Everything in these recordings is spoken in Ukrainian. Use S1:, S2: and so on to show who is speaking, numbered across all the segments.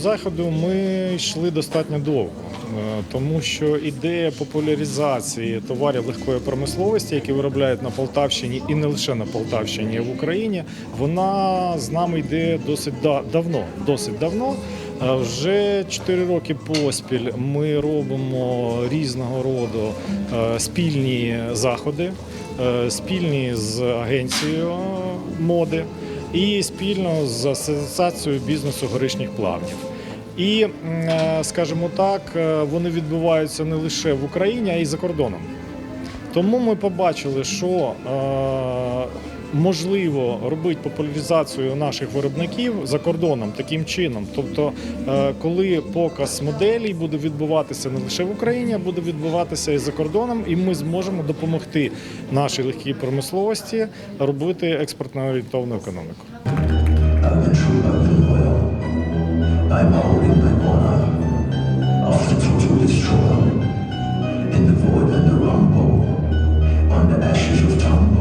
S1: заходу ми йшли достатньо довго, е, тому що ідея популяризації товарів легкої промисловості, які виробляють на Полтавщині і не лише на Полтавщині, а в Україні, вона з нами йде досить да- давно. Досить давно. Е, Вже 4 роки поспіль ми робимо різного роду е, спільні заходи, спільні з агенцією моди і спільно з асоціацією бізнесу горишніх плавнів. І, е, скажімо так, е, вони відбуваються не лише в Україні, а й за кордоном. Тому ми побачили, що е, можливо робити популяризацію наших виробників за кордоном таким чином. Тобто, е, коли показ моделей буде відбуватися не лише в Україні, а буде відбуватися і за кордоном, і ми зможемо допомогти нашій легкій промисловості робити експортно орієнтовну економіку.
S2: I'm. In the void and the rumble. On the ashes of tumble.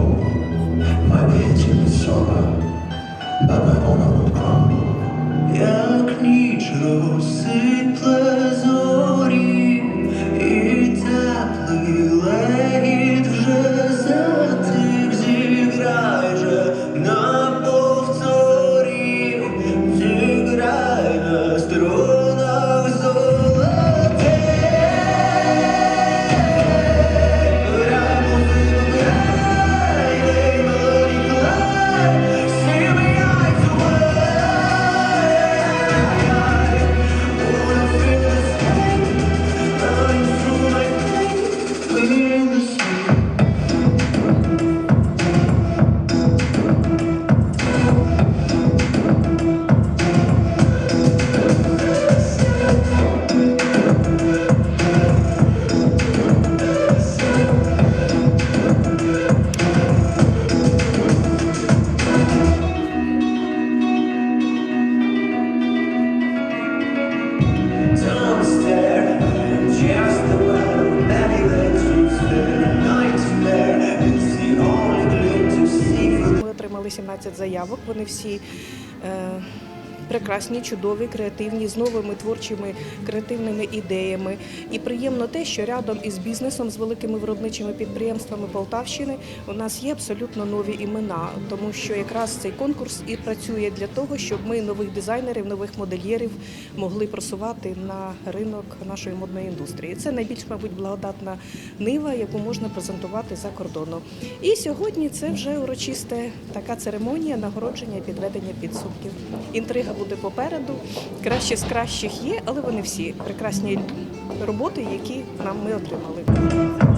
S2: see.
S3: 120 заявок. Вони всі. Е, прекрасні, чудові, креативні, з новими творчими креативними ідеями. І приємно те, що рядом із бізнесом, з великими виробничими підприємствами Полтавщини у нас є абсолютно нові імена, тому що якраз цей конкурс і працює для того, щоб ми нових дизайнерів, нових модельєрів могли просувати на ринок нашої модної індустрії. Це найбільш, мабуть, благодатна нива, яку можна презентувати за кордоном. І сьогодні це вже урочиста така церемонія нагородження і підведення підсумків. Інтрига буде попереду. Краще з кращих є, але вони всі прекрасні роботи, які нам ми отримали.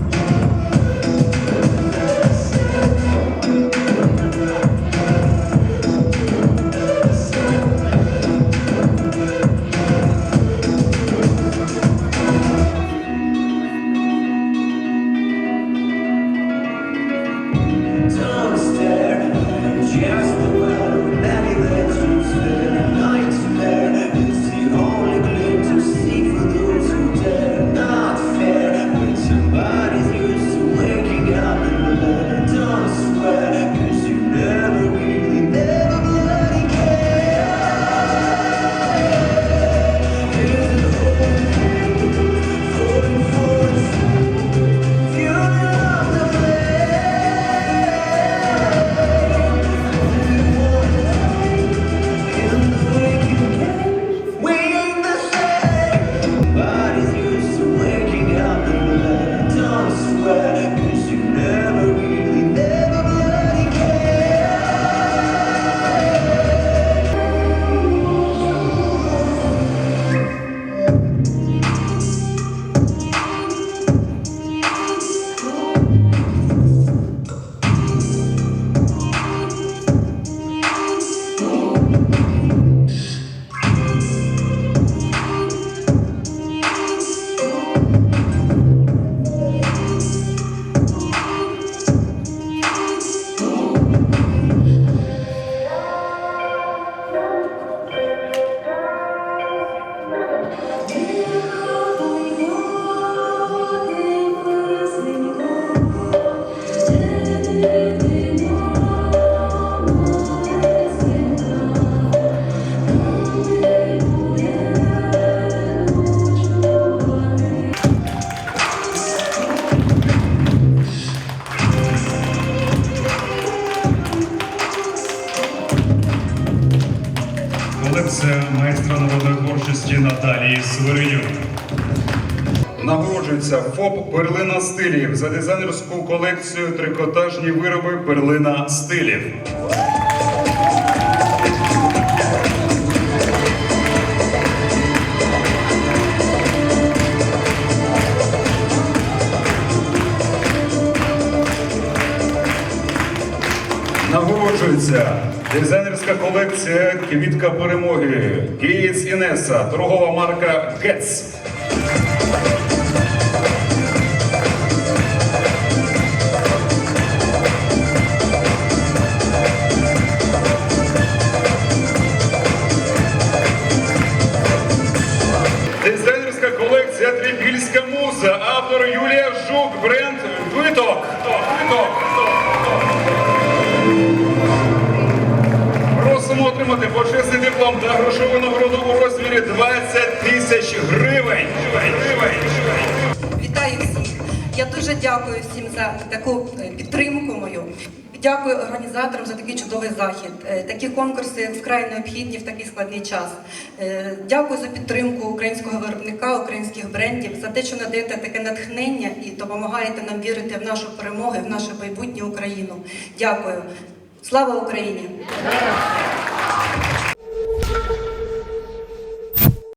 S2: це майстра народної творчості
S4: Наталії Свиринюк.
S5: Нагороджується ФОП Перлина стилів за дизайнерську колекцію трикотажні вироби Перлина стилів. Нагороджується дизайнерська колекція Квітка перемоги. Київс Інеса, торгова марка Гетс. Грошову нагороду у розмірі 20 тисяч гривень.
S6: Вітаю всіх! Я дуже дякую всім за таку е, підтримку мою. Дякую організаторам за такий чудовий захід. Е, Такі конкурси вкрай необхідні в такий складний час. Е, Дякую за підтримку українського виробника, українських брендів, за те, що надаєте таке натхнення і допомагаєте нам вірити в нашу перемогу, в нашу майбутню Україну. Дякую. Слава Україні!